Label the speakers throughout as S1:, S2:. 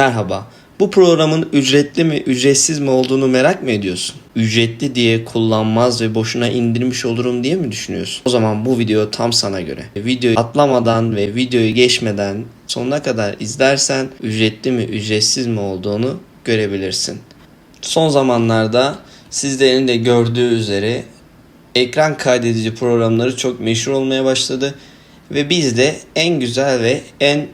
S1: Merhaba. Bu programın ücretli mi ücretsiz mi olduğunu merak mı ediyorsun? Ücretli diye kullanmaz ve boşuna indirmiş olurum diye mi düşünüyorsun? O zaman bu video tam sana göre. Videoyu atlamadan ve videoyu geçmeden sonuna kadar izlersen ücretli mi ücretsiz mi olduğunu görebilirsin. Son zamanlarda sizlerin de gördüğü üzere ekran kaydedici programları çok meşhur olmaya başladı ve biz de en güzel ve en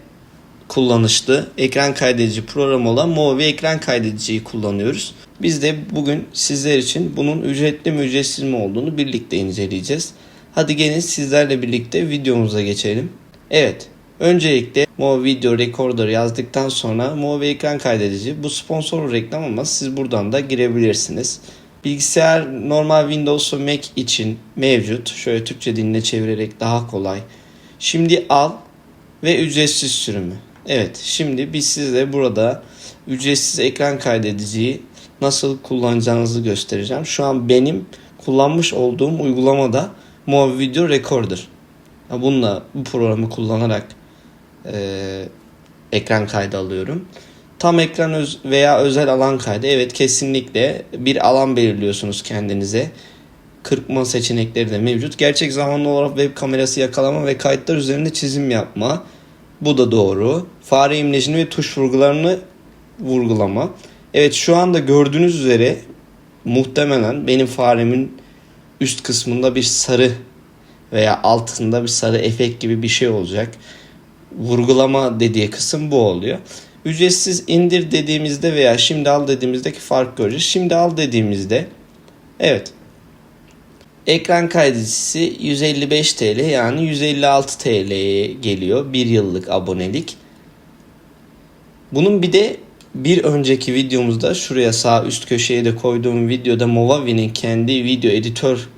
S1: kullanışlı ekran kaydedici program olan Movi ekran kaydediciyi kullanıyoruz. Biz de bugün sizler için bunun ücretli mi ücretsiz mi olduğunu birlikte inceleyeceğiz. Hadi gelin sizlerle birlikte videomuza geçelim. Evet, öncelikle Movi Video Recorder yazdıktan sonra Movi ekran kaydedici bu sponsor reklam ama siz buradan da girebilirsiniz. Bilgisayar normal Windows ve Mac için mevcut. Şöyle Türkçe diline çevirerek daha kolay. Şimdi al ve ücretsiz sürümü. Evet şimdi biz size burada ücretsiz ekran kaydediciyi nasıl kullanacağınızı göstereceğim. Şu an benim kullanmış olduğum uygulamada Movi Video Recorder. Bununla bu programı kullanarak eee, ekran kaydı alıyorum. Tam ekran öz veya özel alan kaydı. Evet kesinlikle bir alan belirliyorsunuz kendinize. Kırpma seçenekleri de mevcut. Gerçek zamanlı olarak web kamerası yakalama ve kayıtlar üzerinde çizim yapma. Bu da doğru. Fare imlecini ve tuş vurgularını vurgulama. Evet şu anda gördüğünüz üzere muhtemelen benim faremin üst kısmında bir sarı veya altında bir sarı efekt gibi bir şey olacak. Vurgulama dediği kısım bu oluyor. Ücretsiz indir dediğimizde veya şimdi al dediğimizdeki fark göreceğiz. Şimdi al dediğimizde evet Ekran kaydedicisi 155 TL yani 156 TL'ye geliyor. Bir yıllık abonelik. Bunun bir de bir önceki videomuzda şuraya sağ üst köşeye de koyduğum videoda Movavi'nin kendi video editör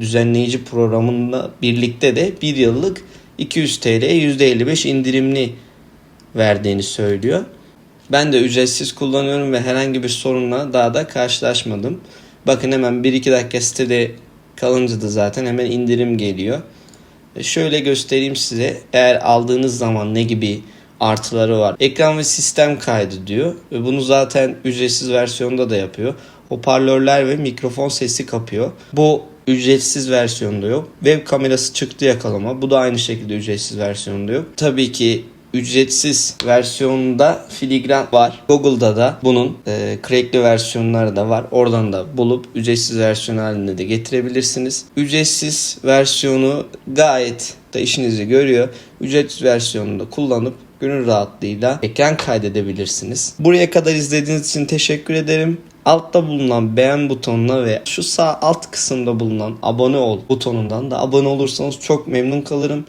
S1: düzenleyici programında birlikte de bir yıllık 200 TL %55 indirimli verdiğini söylüyor. Ben de ücretsiz kullanıyorum ve herhangi bir sorunla daha da karşılaşmadım. Bakın hemen 1-2 dakika sitede kalınca da zaten hemen indirim geliyor. E, Şöyle göstereyim size. Eğer aldığınız zaman ne gibi artıları var. Ekran ve sistem kaydı diyor. Ve bunu zaten ücretsiz versiyonda da yapıyor. Hoparlörler ve mikrofon sesi kapıyor. Bu ücretsiz versiyonda yok. Web kamerası çıktı yakalama. Bu da aynı şekilde ücretsiz versiyonda yok. Tabii ki ücretsiz versiyonunda filigran var. Google'da da bunun e, crackli versiyonları da var. Oradan da bulup ücretsiz versiyon haline de getirebilirsiniz. Ücretsiz versiyonu gayet da işinizi görüyor. Ücretsiz versiyonunu da kullanıp gönül rahatlığıyla ekran kaydedebilirsiniz. Buraya kadar izlediğiniz için teşekkür ederim. Altta bulunan beğen butonuna ve şu sağ alt kısımda bulunan abone ol butonundan da abone olursanız çok memnun kalırım.